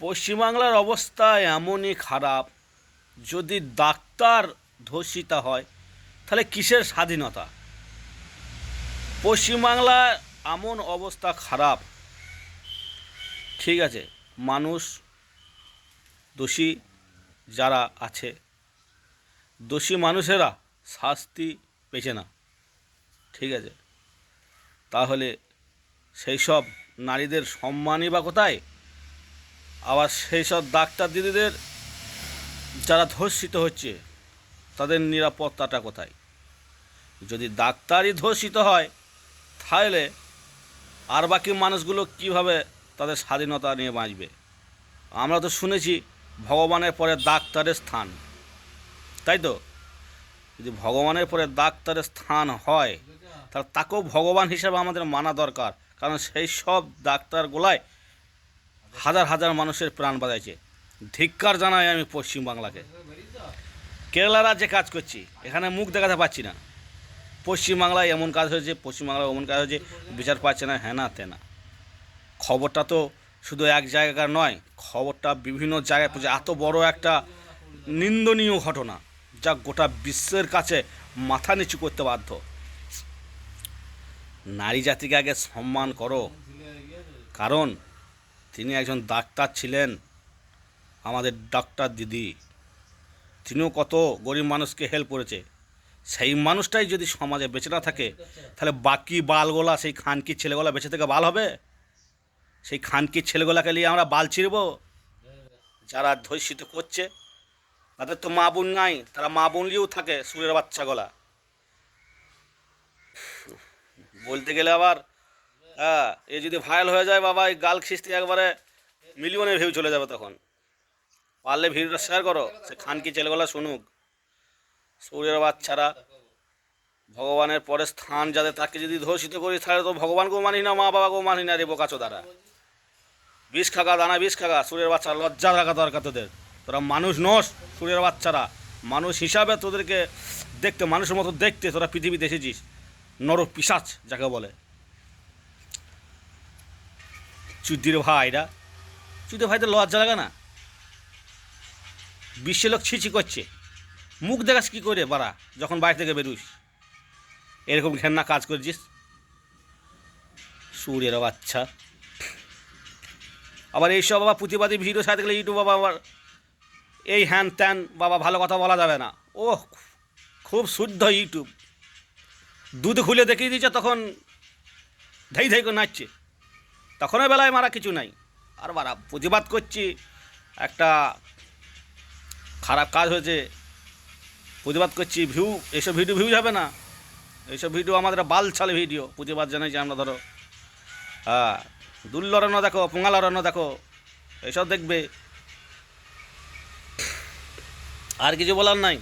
পশ্চিমবাংলার অবস্থা এমনই খারাপ। যদি ডাক্তার ধর্ষিতা হয়, তাহলে কিসের স্বাধীনতা? পশ্চিমবাংলার এমন অবস্থা খারাপ। ঠিক আছে, মানুষ দোষী যারা আছে, দোষী মানুষেরা শাস্তি পেছে না। ঠিক আছে, তাহলে সেই সব নারীদের সম্মানই বা কোথায়? আবার সেই সব ডাক্তার দিদিদের যারা ধর্ষিত হচ্ছে, তাদের নিরাপত্তাটা কোথায়? যদি ডাক্তারই ধর্ষিত হয়, তাহলে আর বাকি মানুষগুলো কীভাবে তাদের স্বাধীনতা নিয়ে বাঁচবে? আমরা তো শুনেছি ভগবানের পরে ডাক্তারের স্থান। তাই তো? যদি ভগবানের পরে ডাক্তারের স্থান হয়, তাহলে তাকেও ভগবান হিসাবে আমাদের মানা দরকার। কারণ সেই সব ডাক্তারগুলায় হাজার হাজার মানুষের প্রাণ বাঁচাইছে। ধিক্কার জানাই আমি পশ্চিমবাংলাকে কেরালা রাজ্যে কাজ করছি, এখানে মুখ দেখাতে পাচ্ছি না। পশ্চিমবাংলায় এমন কাজ হয়েছে পশ্চিমবাংলায় এমন কাজ হয়েছে, বিচার পাচ্ছে না হ্যাঁ না তেনা খবরটা তো শুধু এক জায়গাকার নয়, খবরটা বিভিন্ন জায়গায় পৌঁছে এত বড় একটা নিন্দনীয় ঘটনা যা গোটা বিশ্বের কাছে মাথা নিচু করতে বাধ্য। নারী জাতিকে আগে সম্মান করো। কারণ তিনি একজন ডাক্তার ছিলেন, আমাদের ডাক্তার দিদি। তিনিও কত গরিব মানুষকে হেল্প করেছে। সেই মানুষটাই যদি সমাজে বেঁচে না থাকে, তাহলে বাকি বালগোলা, সেই খানকির ছেলেগুলা বেঁচে থেকে বাল হবে? সেই খানকির ছেলেগুলাকে নিয়ে আমরা বাল ছিঁড়ব? যারা ধর্ষিত করছে, তাদের তো মা বোন নাই, তারা মা বোন নিয়েও থাকে সুরের বাচ্চাগুলা। বলতে গেলে আবার হ্যাঁ এ যদি ভাইরাল হয়ে যায় বাবা, এই গাল খিস্তি একবারে মিলিয়নের ভিউ চলে যাবে তখন। পারলে ভিডিওটা শেয়ার করো, সে খানকি ছেলেগুলা শুনুক। সূর্যের বাচ্চারা ভগবানের পরে স্থান যাতে তাকে যদি ধর্ষিত করি, তাহলে তো ভগবানকেও মানি না মা বাবাকেও মানি না রে বোকাচো দ্বারা বিষ খাগা, দানা বিষ খাগা, সূর্যের বাচ্চা লজ্জা রাখা দরকার তোদের। তোরা মানুষ নস, সূর্যের বাচ্চারা। মানুষ হিসাবে তোদেরকে দেখতে, মানুষের মতো দেখতে তোরা পৃথিবীতে এসেছিস। নর পিসাচ যাকে বলে। চুদ্দির ভাইরা। চুদ্দির ভাইদের লজ্জা লাগে না? বিশ্বের লোক ছিছি করছে। মুখ দেখাস কী করে বাড়া, যখন বাইরে থেকে বেরুস? এরকম ঘেন্না কাজ করছিস? সুরের বাচ্চা। আবার এইসব বাবা প্রতিবাদী ভিডিও সাথে গেলে ইউটিউব বাবা আবার এই হ্যান ত্যান, বাবা ভালো কথা বলা যাবে না। ও খুব শুদ্ধ ইউটিউব দুধ খুলে দেখিয়ে দিচ্ছে তখন ধাই ধাই করে নাচছে। তখনও বেলায় মারা কিছু নাই। আর মারা প্রতিবাদ করছি, একটা খারাপ কাজ হয়েছে প্রতিবাদ করছি ভিউ এইসব ভিডিও ভিউ যাবে না। এইসব ভিডিও আমাদের বাল ছালে ভিডিও প্রতিবাদ জানাইছি আমরা, ধরো। হ্যাঁ দুল দুল্লরণ্য দেখো পোঙালরণ্য দেখো, এইসব দেখবে। আর কিছু বলার নাই।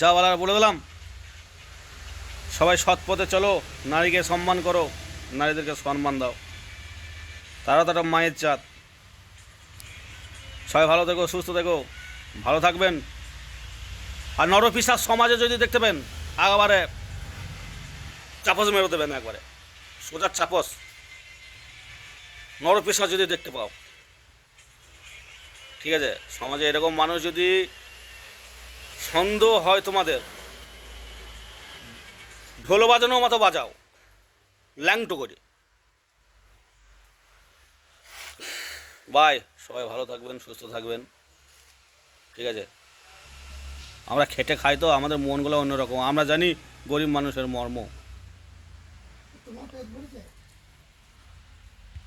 যা বলার বলে দিলাম। সবাই সৎ পথে চলো, নারীকে সম্মান করো, নারীদেরকে সম্মান দাও। তারা তারা মায়ের চাঁদ। সবাই ভালো থেকো, সুস্থ থেকো, ভালো থাকবেন। আর নরপিসার সমাজে যদি দেখতে পেন একবারে চাপস মেরে দেবেন একবারে। সোজা চাপস। নরপিসা যদি দেখতে পাও। ঠিক আছে, সমাজে এরকম মানুষ যদি সন্দেহ হয় তোমাদের, ঢোল বাজানোর মতো বাজাও, ল্যাংটো করে। বাই সবাই ভালো থাকবেন, সুস্থ থাকবেন। ঠিক আছে? আমরা খেটে খাই তো, আমাদের মনগুলো অন্যরকম। আমরা জানি গরিব মানুষের মর্ম।